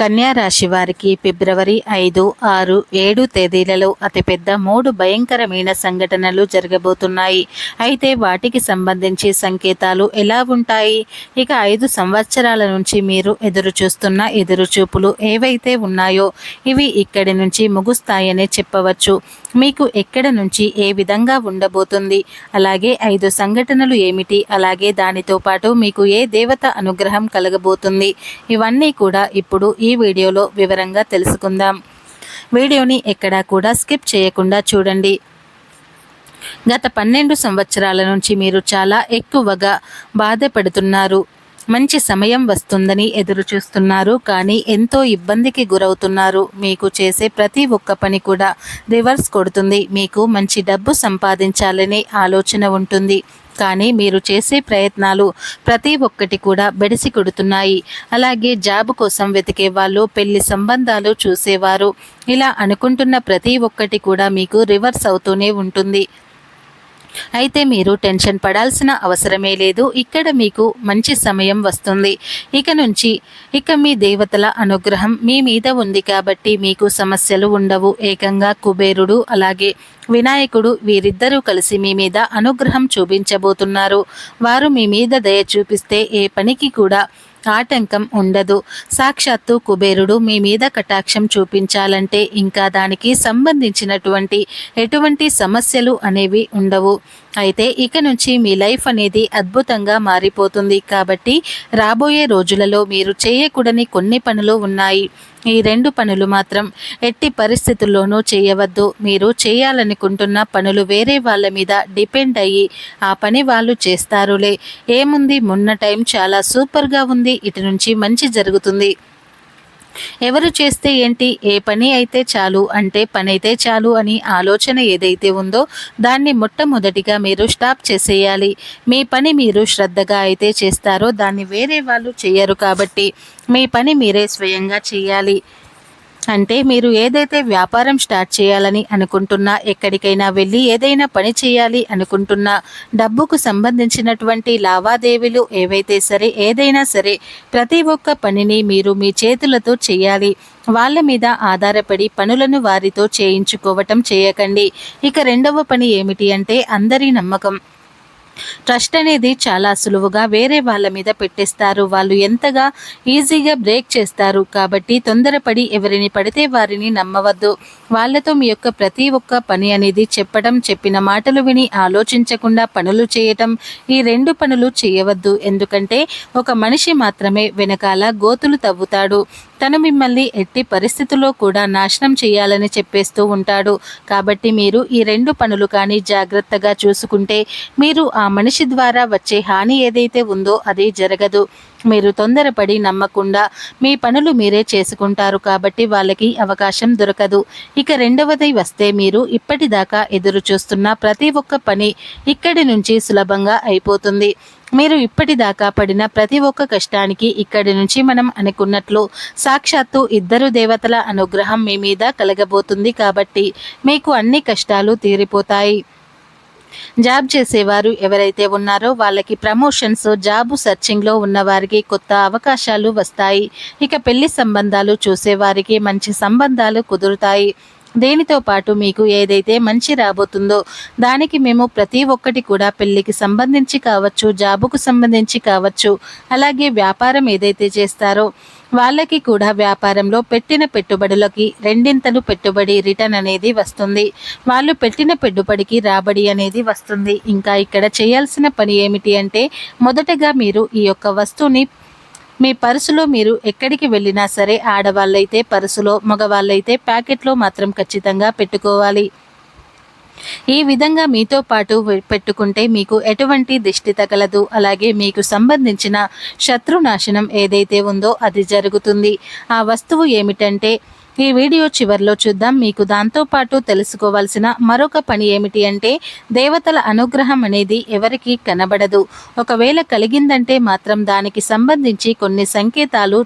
రాశి వారికి ఫిబ్రవరి ఐదు ఆరు ఏడు తేదీలలో అతిపెద్ద మూడు భయంకరమైన సంఘటనలు జరగబోతున్నాయి. అయితే వాటికి సంబంధించి సంకేతాలు ఎలా ఉంటాయి? ఇక ఐదు సంవత్సరాల నుంచి మీరు ఎదురు చూస్తున్న ఎదురుచూపులు ఏవైతే ఉన్నాయో ఇవి ఇక్కడి నుంచి ముగుస్తాయనే చెప్పవచ్చు. మీకు ఎక్కడ నుంచి ఏ విధంగా ఉండబోతుంది? అలాగే ఐదు సంఘటనలు ఏమిటి? అలాగే దానితో పాటు మీకు ఏ దేవత అనుగ్రహం కలగబోతుంది? ఇవన్నీ కూడా ఇప్పుడు ఈ ఈ వీడియోలో వివరంగా తెలుసుకుందాం. వీడియోని ఎక్కడా కూడా స్కిప్ చేయకుండా చూడండి. గత పన్నెండు సంవత్సరాల నుంచి మీరు చాలా ఎక్కువగా బాధపడుతున్నారు. మంచి సమయం వస్తుందని ఎదురు చూస్తున్నారు. కానీ ఎంతో ఇబ్బందికి గురవుతున్నారు. మీకు చేసే ప్రతి ఒక్క పని కూడా రివర్స్ కొడుతుంది. మీకు మంచి డబ్బు సంపాదించాలనే ఆలోచన ఉంటుంది. కానీ మీరు చేసే ప్రయత్నాలు ప్రతి ఒక్కటి కూడా బెడిసి కొడుతున్నాయి. అలాగే జాబ్ కోసం వెతికే వాళ్ళు పెళ్ళి సంబంధాలు చూసేవారు. ఇలా అనుకుంటున్న ప్రతి ఒక్కటి కూడా మీకు రివర్స్ అవుతూనే ఉంటుంది. అయితే మీరు టెన్షన్ పడాల్సిన అవసరమే లేదు. ఇక్కడ మీకు మంచి సమయం వస్తుంది. ఇక నుంచి ఇక మీ దేవతల అనుగ్రహం మీ మీద ఉంది కాబట్టి మీకు సమస్యలు ఉండవు. ఏకంగా కుబేరుడు అలాగే వినాయకుడు వీరిద్దరూ కలిసి మీ మీద అనుగ్రహం చూపించబోతున్నారు. వారు మీ మీద దయ చూపిస్తే ఏ పనికి కూడా ఆటంకం ఉండదు. సాక్షాత్తు కుబేరుడు మీ మీద కటాక్షం చూపించాలంటే ఇంకా దానికి సంబంధించినటువంటి ఎటువంటి సమస్యలు అనేవి ఉండవు. అయితే ఇక నుంచి మీ లైఫ్ అనేది అద్భుతంగా మారిపోతుంది. కాబట్టి రాబోయే రోజులలో మీరు చేయకూడని కొన్ని పనులు ఉన్నాయి. ఈ రెండు పనులు మాత్రం ఎట్టి పరిస్థితుల్లోనూ చేయవద్దు. మీరు చేయాలనుకుంటున్న పనులు వేరే వాళ్ళ మీద డిపెండ్ అయ్యి ఆ పని వాళ్ళు చేస్తారులే. ఏముంది? మొన్న టైం చాలా సూపర్గా ఉంది. ఇటు నుంచి మంచి జరుగుతుంది. ఎవరు చేస్తే ఏంటి? ఏ పని అయితే చాలు అంటే పని అయితే చాలు అని ఆలోచన ఏదైతే ఉందో దాన్ని మొట్టమొదటిగా మీరు స్టాప్ చేసేయాలి. మీ పని మీరు శ్రద్ధగా అయితే చేస్తారో దాన్ని వేరే వాళ్ళు చేయరు కాబట్టి మీ పని మీరే స్వయంగా చేయాలి. అంటే మీరు ఏదైతే వ్యాపారం స్టార్ట్ చేయాలని అనుకుంటున్నా ఎక్కడికైనా వెళ్ళి ఏదైనా పని చేయాలి అనుకుంటున్నా డబ్బుకు సంబంధించినటువంటి లావాదేవీలు ఏవైతే సరే ఏదైనా సరే ప్రతి ఒక్క పనిని మీరు మీ చేతులతో చేయాలి. వాళ్ళ మీద ఆధారపడి పనులను వారితో చేయించుకోవటం చేయకండి. ఇక రెండవ పని ఏమిటి అంటే అందరి నమ్మకం. ట్రస్ట్ అనేది చాలా సులువుగా వేరే వాళ్ళ మీద పెట్టేస్తారు. వాళ్ళు ఎంతగా ఈజీగా బ్రేక్ చేస్తారు. కాబట్టి తొందరపడి ఎవరిని పడితే వారిని నమ్మవద్దు. వాళ్ళతో మీ యొక్క ప్రతి ఒక్క పని అనేది చెప్పడం చెప్పిన మాటలు విని ఆలోచించకుండా పనులు చేయటం ఈ రెండు పనులు చేయవద్దు. ఎందుకంటే ఒక మనిషి మాత్రమే వెనకాల గోతులు తవ్వుతాడు. తను మిమ్మల్ని ఎట్టి పరిస్థితుల్లో కూడా నాశనం చేయాలని చెప్పేస్తూ ఉంటాడు. కాబట్టి మీరు ఈ రెండు పనులు కానీ జాగ్రత్తగా చూసుకుంటే మీరు ఆ మనిషి ద్వారా వచ్చే హాని ఏదైతే ఉందో అది జరగదు. మీరు తొందరపడి నమ్మకుండా మీ పనులు మీరే చేసుకుంటారు కాబట్టి వాళ్ళకి అవకాశం దొరకదు. ఇక రెండవది వస్తే మీరు ఇప్పటిదాకా ఎదురు చూస్తున్న ప్రతి ఒక్క పని ఇక్కడి నుంచి సులభంగా అయిపోతుంది. మీరు ఇప్పటిదాకా పడిన ప్రతి ఒక్క కష్టానికి ఇక్కడి నుంచి మనం అనుకున్నట్లు సాక్షాత్తు ఇద్దరు దేవతల అనుగ్రహం మీ మీద కలగబోతుంది కాబట్టి మీకు అన్ని కష్టాలు తీరిపోతాయి. జాబ్ చేసేవారు ఎవరైతే ఉన్నారో వాళ్ళకి ప్రమోషన్స్ జాబ్ సర్చింగ్లో ఉన్నవారికి కొత్త అవకాశాలు వస్తాయి. ఇక పెళ్ళి సంబంధాలు చూసేవారికి మంచి సంబంధాలు కుదురుతాయి. దేనితో పాటు మీకు ఏదైతే మంచి రాబోతుందో దానికి మేము ప్రతి ఒక్కటి కూడా పెళ్ళికి సంబంధించి కావచ్చు జాబుకు సంబంధించి కావచ్చు అలాగే వ్యాపారం ఏదైతే చేస్తారో వాళ్ళకి కూడా వ్యాపారంలో పెట్టిన పెట్టుబడులకి రెండింతలు పెట్టుబడి రిటర్న్ అనేది వస్తుంది. వాళ్ళు పెట్టిన పెట్టుబడికి రాబడి అనేది వస్తుంది. ఇంకా ఇక్కడ చేయాల్సిన పని ఏమిటి అంటే మొదటగా మీరు ఈ యొక్క వస్తువుని మీ పర్సులో మీరు ఎక్కడికి వెళ్ళినా సరే ఆడవాళ్ళైతే పర్సులో మగవాళ్ళైతే ప్యాకెట్లో మాత్రం ఖచ్చితంగా పెట్టుకోవాలి. ఈ విధంగా మీతో పాటు పెట్టుకుంటే మీకు ఎటువంటి దిష్టి తగలదు. అలాగే మీకు సంబంధించిన శత్రునాశనం ఏదైతే ఉందో అది జరుగుతుంది. ఆ వస్తువు ఏమిటంటే ఈ వీడియో చివరిలో చూద్దాం. మీకు దాంతోపాటు తెలుసుకోవాల్సిన మరొక పని ఏమిటి అంటే దేవతల అనుగ్రహం అనేది ఎవరికి కనబడదు. ఒకవేళ కలిగిందంటే మాత్రం దానికి సంబంధించి కొన్ని సంకేతాలు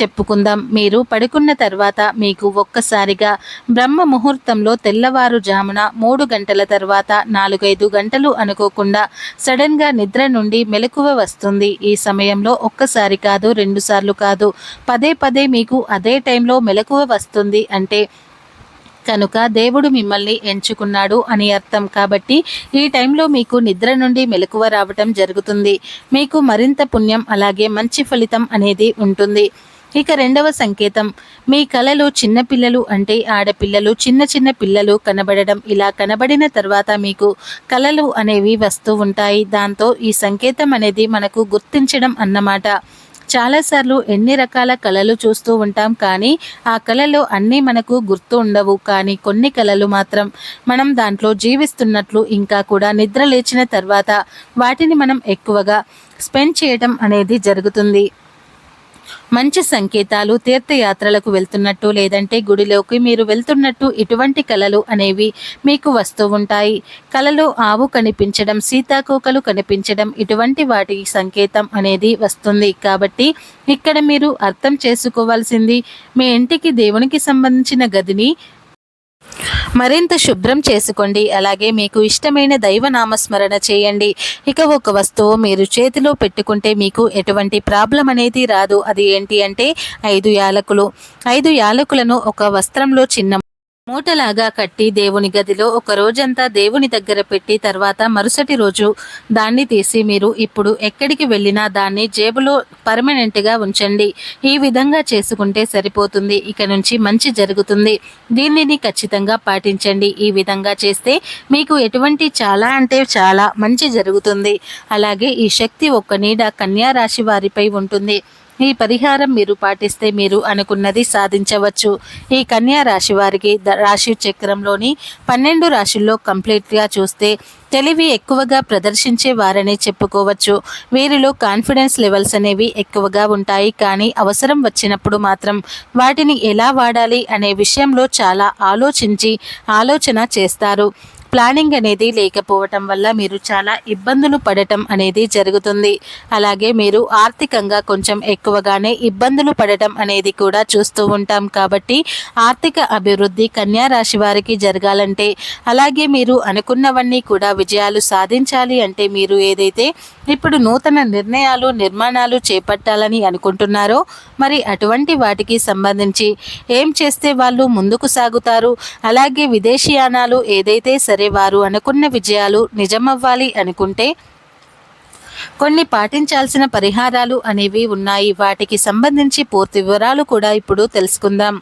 చెప్పుకుందాం. మీరు పడుకున్న తర్వాత మీకు ఒక్కసారిగా బ్రహ్మ ముహూర్తంలో తెల్లవారుజామున మూడు గంటల తర్వాత నాలుగైదు గంటలు అనుకోకుండా సడన్గా నిద్ర నుండి మెలకువ వస్తుంది. ఈ సమయంలో ఒక్కసారి కాదు రెండుసార్లు కాదు. పదే పదే మీకు అదే టైంలో మెలకువ వస్తుంది అంటే కనుక దేవుడు మిమ్మల్ని ఎంచుకున్నాడు అని అర్థం. కాబట్టి ఈ టైంలో మీకు నిద్ర నుండి మెలకువ రావటం జరుగుతుంది. మీకు మరింత పుణ్యం అలాగే మంచి ఫలితం అనేది ఉంటుంది. ఇక రెండవ సంకేతం. మీ కలలో చిన్నపిల్లలు అంటే ఆడపిల్లలు చిన్న చిన్న పిల్లలు కనబడడం. ఇలా కనబడిన తర్వాత మీకు కళలు అనేవి వస్తూ ఉంటాయి. దాంతో ఈ సంకేతం అనేది మనకు గుర్తించడం అన్నమాట. చాలాసార్లు ఎన్ని రకాల కళలు చూస్తూ ఉంటాం కానీ ఆ కళలో అన్నీ మనకు గుర్తు ఉండవు. కానీ కొన్ని కళలు మాత్రం మనం దాంట్లో జీవిస్తున్నట్లు ఇంకా కూడా నిద్ర లేచిన తర్వాత వాటిని మనం ఎక్కువగా స్పెండ్ చేయడం అనేది జరుగుతుంది. మంచి సంకేతాలు తీర్థయాత్రలకు వెళ్తున్నట్టు లేదంటే గుడిలోకి మీరు వెళ్తున్నట్టు ఇటువంటి కళలు అనేవి మీకు వస్తూ ఉంటాయి. కళలో ఆవు కనిపించడం సీతాకోకలు కనిపించడం ఇటువంటి వాటి సంకేతం అనేది వస్తుంది. కాబట్టి ఇక్కడ మీరు అర్థం చేసుకోవాల్సింది మీ ఇంటికి దేవునికి సంబంధించిన గదిని మరింత శుభ్రం చేసుకోండి. అలాగే మీకు ఇష్టమైన దైవ నామస్మరణ చేయండి. ఇక ఒక వస్తువు మీరు చేతిలో పెట్టుకుంటే మీకు ఎటువంటి ప్రాబ్లం అనేది రాదు. అది ఏంటి అంటే ఐదు యాలకులు. ఐదు యాలకులను ఒక వస్త్రంలో చిన్న మూటలాగా కట్టి దేవుని గదిలో ఒక రోజంతా దేవుని దగ్గర పెట్టి తర్వాత మరుసటి రోజు దాన్ని తీసి మీరు ఇప్పుడు ఎక్కడికి వెళ్ళినా దాన్ని జేబులో పర్మనెంట్గా ఉంచండి. ఈ విధంగా చేసుకుంటే సరిపోతుంది. ఇక నుంచి మంచి జరుగుతుంది. దీనిని ఖచ్చితంగా పాటించండి. ఈ విధంగా చేస్తే మీకు ఎటువంటి చాలా అంటే చాలా మంచి జరుగుతుంది. అలాగే ఈ శక్తి ఒక్క నీడ కన్యా రాశి వారిపై ఉంటుంది. ఈ పరిహారం మీరు పాటిస్తే మీరు అనుకున్నది సాధించవచ్చు. ఈ కన్యా రాశి వారికి రాశి చక్రంలోని పన్నెండు రాశుల్లో కంప్లీట్గా చూస్తే తెలివి ఎక్కువగా ప్రదర్శించే వారని చెప్పుకోవచ్చు. వీరిలో కాన్ఫిడెన్స్ లెవెల్స్ అనేవి ఎక్కువగా ఉంటాయి. కానీ అవసరం వచ్చినప్పుడు మాత్రం వాటిని ఎలా వాడాలి అనే విషయంలో చాలా ఆలోచించి ఆలోచన చేస్తారు. ప్లానింగ్ అనేది లేకపోవటం వల్ల మీరు చాలా ఇబ్బందులు పడటం అనేది జరుగుతుంది. అలాగే మీరు ఆర్థికంగా కొంచెం ఎక్కువగానే ఇబ్బందులు పడటం అనేది కూడా చూస్తూ ఉంటాం. కాబట్టి ఆర్థిక అభివృద్ధి కన్యా రాశి వారికి జరగాలంటే అలాగే మీరు అనుకున్నవన్నీ కూడా విజయాలు సాధించాలి అంటే మీరు ఏదైతే ఇప్పుడు నూతన నిర్ణయాలు నిర్మాణాలు చేపట్టాలని అనుకుంటున్నారో మరి అటువంటి వాటికి సంబంధించి ఏం చేస్తే వాళ్ళు ముందుకు సాగుతారు? అలాగే విదేశీయానాలు ఏదైతే సరే సరే వారు అనుకున్న విజయాలు నిజమవ్వాలి అనుకుంటే కొన్ని పాటించాల్సిన పరిహారాలు అనేవి ఉన్నాయి. వాటికి సంబంధించి పూర్తి వివరాలు కూడా ఇప్పుడు తెలుసుకుందాం.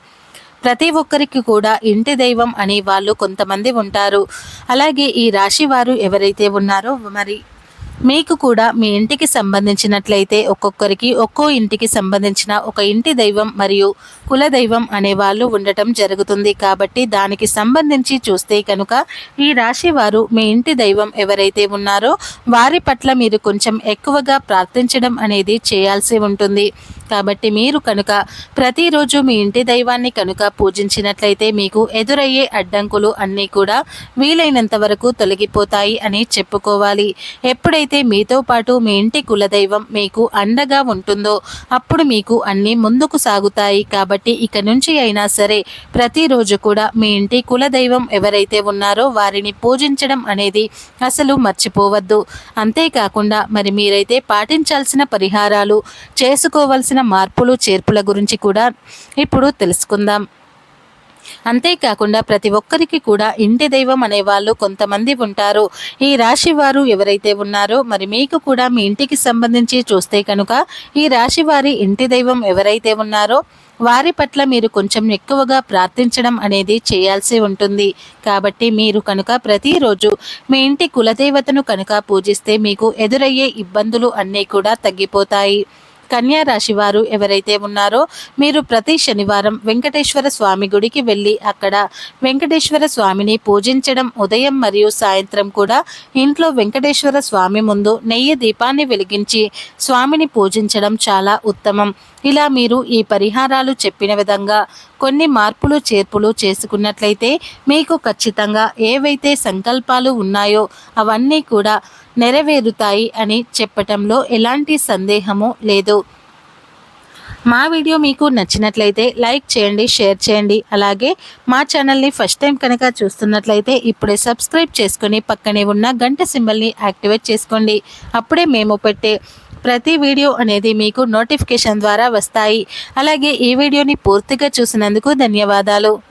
ప్రతి ఒక్కరికి కూడా ఇంటి దైవం అనే వాళ్ళు కొంతమంది ఉంటారు. అలాగే ఈ రాశి వారు ఎవరైతే ఉన్నారో మరి మీకు కూడా మీ ఇంటికి సంబంధించినట్లయితే ఒక్కొక్కరికి ఒక్కో ఇంటికి సంబంధించిన ఒక ఇంటి దైవం మరియు కుల దైవం అనే వాళ్ళు ఉండటం జరుగుతుంది. కాబట్టి దానికి సంబంధించి చూస్తే కనుక ఈ రాశి వారు మీ ఇంటి దైవం ఎవరైతే ఉన్నారో వారి పట్ల మీరు కొంచెం ఎక్కువగా ప్రార్థించడం అనేది చేయాల్సి ఉంటుంది. కాబట్టి మీరు కనుక ప్రతిరోజు మీ ఇంటి దైవాన్ని కనుక పూజించినట్లయితే మీకు ఎదురయ్యే అడ్డంకులు అన్నీ కూడా వీలైనంత వరకు తొలగిపోతాయి అని చెప్పుకోవాలి. ఎప్పుడైతే మీతో పాటు మీ ఇంటి కులదైవం మీకు అండగా ఉంటుందో అప్పుడు మీకు అన్నీ ముందుకు సాగుతాయి. కాబట్టి ఇక నుంచి అయినా సరే ప్రతిరోజు కూడా మీ ఇంటి కులదైవం ఎవరైతే ఉన్నారో వారిని పూజించడం అనేది అసలు మర్చిపోవద్దు. అంతేకాకుండా మరి మీరైతే పాటించాల్సిన పరిహారాలు చేసుకోవలసిన మార్పులు చేర్పుల గురించి కూడా ఇప్పుడు తెలుసుకుందాం. అంతేకాకుండా ప్రతి ఒక్కరికి కూడా ఇంటి దైవం అనే వాళ్ళు కొంతమంది ఉంటారు. ఈ రాశి వారు ఎవరైతే ఉన్నారో మరి మీకు కూడా మీ ఇంటికి సంబంధించి చూస్తే కనుక ఈ రాశి వారి ఇంటి దైవం ఎవరైతే ఉన్నారో వారి పట్ల మీరు కొంచెం ఎక్కువగా ప్రార్థించడం అనేది చేయాల్సి ఉంటుంది. కాబట్టి మీరు కనుక ప్రతిరోజు మీ ఇంటి కులదేవతను కనుక పూజిస్తే మీకు ఎదురయ్యే ఇబ్బందులు అన్నీ కూడా తగ్గిపోతాయి. కన్యా రాశి వారు ఎవరైతే ఉన్నారో మీరు ప్రతి శనివారం వెంకటేశ్వర స్వామి గుడికి వెళ్ళి అక్కడ వెంకటేశ్వర స్వామిని పూజించడం ఉదయం మరియు సాయంత్రం కూడా ఇంట్లో వెంకటేశ్వర స్వామి ముందు నెయ్యి దీపాన్ని వెలిగించి స్వామిని పూజించడం చాలా ఉత్తమం. ఇలా మీరు ఈ పరిహారాలు చెప్పిన విధంగా కొన్ని మార్పులు చేర్పులు చేసుకున్నట్లయితే మీకు ఖచ్చితంగా ఏవైతే సంకల్పాలు ఉన్నాయో అవన్నీ కూడా నెరవేరుతాయి అని చెప్పటంలో ఎలాంటి సందేహము లేదు. మా వీడియో మీకు నచ్చినట్లయితే లైక్ చేయండి షేర్ చేయండి. అలాగే మా ఛానల్ని ఫస్ట్ టైం కనుక చూస్తున్నట్లయితే ఇప్పుడే సబ్స్క్రైబ్ చేసుకుని పక్కనే ఉన్న గంట సింబల్ని యాక్టివేట్ చేసుకోండి. అప్పుడే మేము పెట్టే ప్రతి వీడియో అనేది మీకు నోటిఫికేషన్ ద్వారా వస్తాయి. అలాగే ఈ వీడియోని పూర్తిగా చూసినందుకు ధన్యవాదాలు.